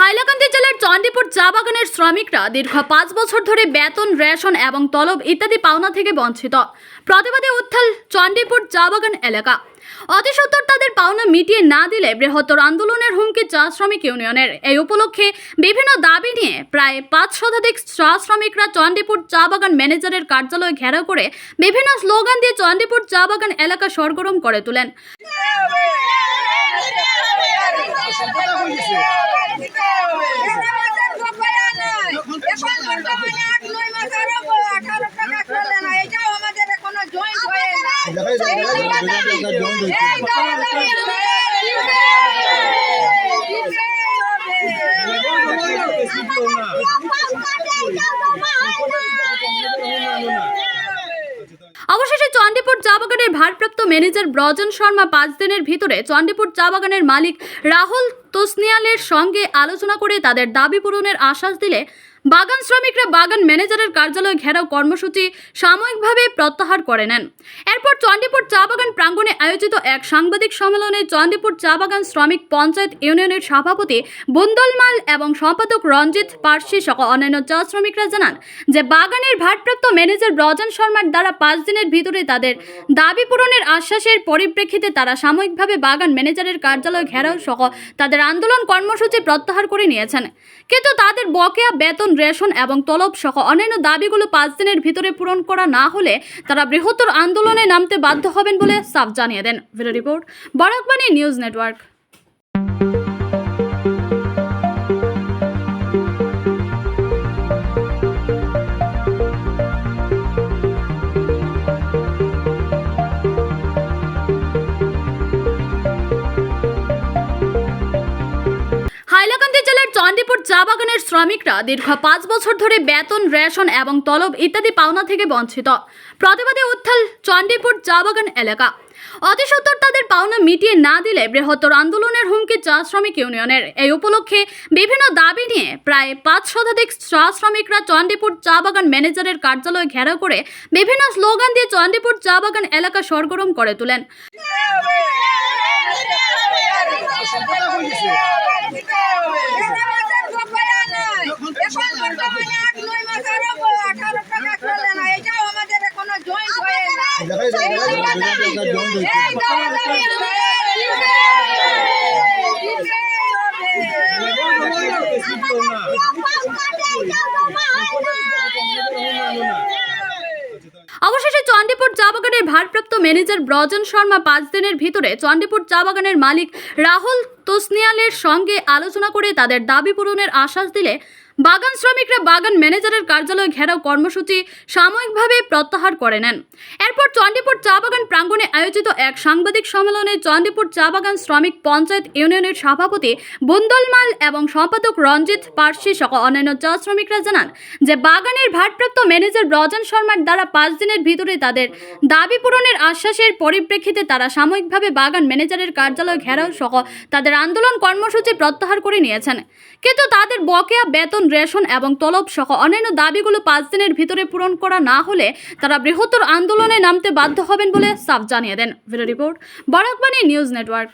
হাইলাকান্দি জেলার চণ্ডীপুর চা বাগানের শ্রমিকরা দীর্ঘ পাঁচ বছর ধরে বেতন, রেশন এবং তলব ইত্যাদি পাওনা থেকে বঞ্চিত। প্রতিবাদে উত্থাল চণ্ডীপুর চা বাগান এলাকা। অতি সত্বর তাদের পাওনা মিটিয়ে না দিলে বৃহত্তর আন্দোলনের হুমকি চা শ্রমিক ইউনিয়নের। এই উপলক্ষে বিভিন্ন দাবি নিয়ে প্রায় পাঁচ শতাধিক চা শ্রমিকরা চণ্ডীপুর চা বাগান ম্যানেজারের কার্যালয় ঘেরাও করে বিভিন্ন স্লোগান দিয়ে চণ্ডীপুর চা বাগান এলাকা সরগরম করে তোলেন। অবশেষে চণ্ডীপুর চা বাগানের ভারপ্রাপ্ত ম্যানেজার ব্রজন শর্মা পাঁচ দিনের ভিতরে চণ্ডীপুর চা বাগানের মালিক রাহুল তোসনিয়ালের সঙ্গে আলোচনা করে তাদের দাবি পূরণের আশ্বাস দিলে বাগান শ্রমিকরা বাগান ম্যানেজারের কার্যালয় ঘেরাও কর্মসূচি সাময়িকভাবে প্রত্যাহার করে নেন। এরপর চণ্ডীপুর চা বাগান প্রাঙ্গণে আয়োজিত এক সাংবাদিক সম্মেলনে চণ্ডীপুর চা বাগান শ্রমিক পঞ্চায়েত ইউনিয়নের সভাপতি বুন্দলমাল এবং সম্পাদক রঞ্জিত পার্সি সহ অন্যান্য চা শ্রমিকরা জানান যে বাগানের ভারপ্রাপ্ত ম্যানেজার ব্রজন শর্মার দ্বারা পাঁচ দিনের ভিতরে তাদের দাবি পূরণের আশ্বাসের পরিপ্রেক্ষিতে তারা সাময়িকভাবে বাগান ম্যানেজারের কার্যালয় ঘেরাও সহ তাদের আন্দোলন কর্মসূচি প্রত্যাহার করে নিয়েছেন। কিন্তু তাদের বকেয়া বেতন রেশন এবং তলব সহ অন্যান্য দাবিগুলো পাঁচ দিনের ভিতরে পূরণ করা না হলে তারা বৃহত্তর আন্দোলনে নামতে বাধ্য হবেন বলে সাফ জানিয়ে দেন। Report, Barakbani news network. শ্রমিকরা দীর্ঘ পাঁচ বছর ধরে বেতন, রেশন এবং তলব ইত্যাদি পাওনা থেকে বঞ্চিত। প্রতিবাদে উত্থাল চণ্ডীপুর চা বাগান এলাকা। অতি সত্বর তাদের পাওনা মিটিয়ে না দিলে বৃহত্তর আন্দোলনের হুমকি চা শ্রমিক ইউনিয়নের। এই উপলক্ষে বিভিন্ন দাবি নিয়ে প্রায় পাঁচ শতাধিক চা শ্রমিকরা চণ্ডীপুর চা বাগান ম্যানেজারের কার্যালয় ঘেরাও করে বিভিন্ন স্লোগান দিয়ে চণ্ডীপুর চা বাগান এলাকা সরগরম করে তোলেন। অবশেষে চণ্ডীপুর চা বাগানের ভারপ্রাপ্ত ম্যানেজার ব্রজন শর্মা পাঁচ দিনের ভিতরে চণ্ডীপুর চা বাগানের মালিক রাহুল তোসনিয়ালের সঙ্গে আলোচনা করে তাদের দাবি পূরণের আশ্বাস দিলে বাগান শ্রমিকরা বাগান ম্যানেজারের কার্যালয় ঘেরাও কর্মসূচি সাময়িকভাবে প্রত্যাহার করে নেন। এরপর চণ্ডীপুর চা বাগান প্রাঙ্গণে আয়োজিত এক সাংবাদিক সম্মেলনে চণ্ডীপুর চা বাগান শ্রমিক পঞ্চায়েত ইউনিয়নের সভাপতি বুন্দলমাল এবং সম্পাদক রঞ্জিত পার্সি সহ অন্যান্য চা শ্রমিকরা জানান যে বাগানের ভারপ্রাপ্ত ম্যানেজার ব্রজন শর্মার দ্বারা পাঁচ দিনের ভিতরে তাদের দাবি পূরণের আশ্বাসের পরিপ্রেক্ষিতে তারা সাময়িকভাবে বাগান ম্যানেজারের কার্যালয় ঘেরাও সহ তাদের আন্দোলন কর্মসূচি প্রত্যাহার করে নিয়েছেন। কিন্তু তাদের বকেয়া বেতন রেশন এবং তলব সহ অন্যান্য দাবিগুলো পাঁচ দিনের ভিতরে পূরণ করা না হলে তারা বৃহত্তর আন্দোলনে নামতে বাধ্য হবেন বলে সাফ জানিয়ে দেন। Video report, Barakbani news network.